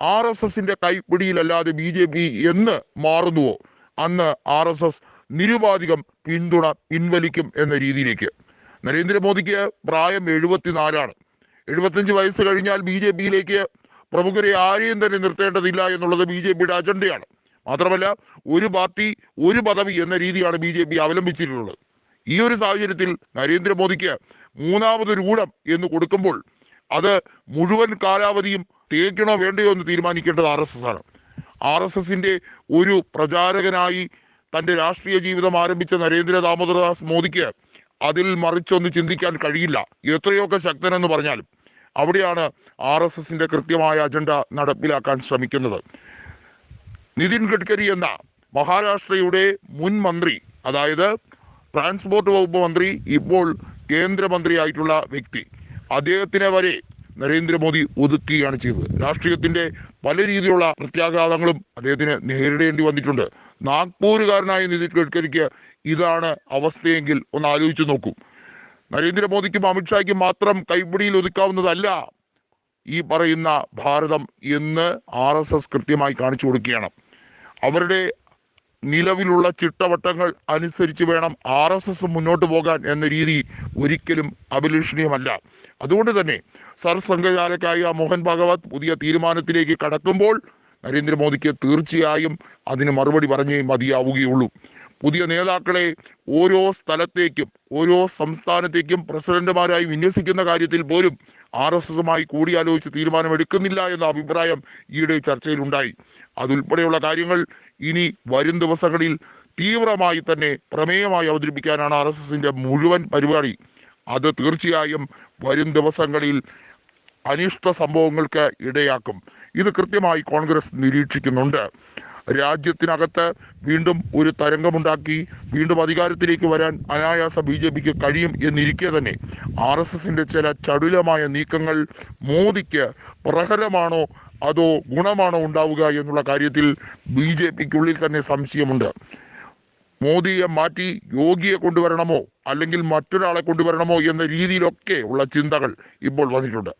R S എസിന്റെ കൈപ്പിടിയിലല്ലാതെ B J P എന്ന് മാറുന്നുവോ? അന്ന് ആർ എസ് എസ് നിരുപാധികം പിന്തുണ പിൻവലിക്കും എന്ന രീതിയിലേക്ക്. നരേന്ദ്രമോദിക്ക് പ്രായം എഴുപത്തിനാലാണ്. എഴുപത്തഞ്ച് വയസ്സ് കഴിഞ്ഞാൽ ബി ജെ പിയിലേക്ക് പ്രമുഖരെ ആരെയും തന്നെ നിർത്തേണ്ടതില്ല എന്നുള്ളത് ബി ജെ പിയുടെ അജണ്ടയാണ്. മാത്രമല്ല ഒരു പാർട്ടി ഒരു പദവി എന്ന രീതിയാണ് ബി ജെ പി അവലംബിച്ചിട്ടുള്ളത്. ഈ ഒരു സാഹചര്യത്തിൽ നരേന്ദ്രമോദിക്ക് മൂന്നാമതൊരു ഊഴം എന്ന് കൊടുക്കുമ്പോൾ അത് മുഴുവൻ കാലാവധിയും തേക്കണോ വേണ്ടയോ എന്ന് തീരുമാനിക്കേണ്ടത് ആർ എസ് എസ് ആണ്. ആർ എസ് എസിന്റെ ഒരു പ്രചാരകനായി തന്റെ രാഷ്ട്രീയ ജീവിതം ആരംഭിച്ച നരേന്ദ്ര ദാമോദരദാസ് മോദിക്ക് അതിൽ മറിച്ചൊന്ന് ചിന്തിക്കാൻ കഴിയില്ല. എത്രയൊക്കെ ശക്തനെന്ന് പറഞ്ഞാലും അവിടെയാണ് ആർ എസ് എസിന്റെ കൃത്യമായ അജണ്ട നടപ്പിലാക്കാൻ ശ്രമിക്കുന്നത്. നിതിൻ ഗഡ്കരി എന്ന മഹാരാഷ്ട്രയുടെ മുൻ മന്ത്രി അതായത് ട്രാൻസ്പോർട്ട് വകുപ്പ് മന്ത്രി ഇപ്പോൾ കേന്ദ്രമന്ത്രിയായിട്ടുള്ള വ്യക്തി. അദ്ദേഹത്തിനെ വരെ നരേന്ദ്രമോദി ഒതുക്കുകയാണ് ചെയ്തത്. രാഷ്ട്രീയത്തിന്റെ പല രീതിയിലുള്ള പ്രത്യാഘാതങ്ങളും അദ്ദേഹത്തിന് നേരിടേണ്ടി വന്നിട്ടുണ്ട്. നാഗ്പൂരുകാരനായ നിതിൻ ഗഡ്കരിക്ക് ഇതാണ് അവസ്ഥയെങ്കിൽ ഒന്ന് ആലോചിച്ചു നോക്കൂ. നരേന്ദ്രമോദിക്കും അമിത്ഷായ്ക്കും മാത്രം കൈപിടിയിൽ ഒതുക്കാവുന്നതല്ല ഈ പറയുന്ന ഭാരതം എന്ന് ആർ എസ് എസ് കൃത്യമായി കാണിച്ചു കൊടുക്കുകയാണ്. അവരുടെ നിലവിലുള്ള ചിട്ടവട്ടങ്ങൾ അനുസരിച്ച് വേണം ആർ എസ് എസ് മുന്നോട്ട് പോകാൻ എന്ന രീതി ഒരിക്കലും അഭിലഷണീയമല്ല. അതുകൊണ്ട് തന്നെ സർസംഘചാലക്കായ മോഹൻ ഭാഗവത് പുതിയ തീരുമാനത്തിലേക്ക് കടക്കുമ്പോൾ നരേന്ദ്രമോദിക്ക് തീർച്ചയായും അതിന് മറുപടി പറഞ്ഞേ മതിയാവുകയുള്ളൂ. പുതിയ നേതാക്കളെ ഓരോ സ്ഥലത്തേക്കും ഓരോ സംസ്ഥാനത്തേക്കും പ്രസിഡന്റുമാരായി വിന്യസിക്കുന്ന കാര്യത്തിൽ പോലും ആർ എസ് എസുമായി കൂടിയാലോചിച്ച് തീരുമാനമെടുക്കുന്നില്ല എന്ന അഭിപ്രായം ഈയിടെ ചർച്ചയിലുണ്ടായി. അതുൾപ്പെടെയുള്ള കാര്യങ്ങൾ ഇനി വരും ദിവസങ്ങളിൽ തീവ്രമായി തന്നെ പ്രമേയമായി അവതരിപ്പിക്കാനാണ് ആർ എസ് എസിന്റെ മുഴുവൻ പരിപാടി. അത് തീർച്ചയായും വരും ദിവസങ്ങളിൽ അനിഷ്ട സംഭവങ്ങൾക്ക് ഇടയാക്കും. ഇത് കൃത്യമായി കോൺഗ്രസ് നിരീക്ഷിക്കുന്നുണ്ട്. രാജ്യത്തിനകത്ത് വീണ്ടും ഒരു തരംഗമുണ്ടാക്കി വീണ്ടും അധികാരത്തിലേക്ക് വരാൻ അനായാസ ബി ജെ പിക്ക് കഴിയും എന്നിരിക്കെ തന്നെ ആർ എസ് എസിന്റെ ചില ചടുലമായ നീക്കങ്ങൾ മോദിക്ക് പ്രഹരമാണോ അതോ ഗുണമാണോ ഉണ്ടാവുക എന്നുള്ള കാര്യത്തിൽ ബി ജെ പിക്കുള്ളിൽ തന്നെ സംശയമുണ്ട്. മോദിയെ മാറ്റി യോഗിയെ കൊണ്ടുവരണമോ അല്ലെങ്കിൽ മറ്റൊരാളെ കൊണ്ടുവരണമോ എന്ന രീതിയിലൊക്കെ ഉള്ള ചിന്തകൾ ഇപ്പോൾ വന്നിട്ടുണ്ട്.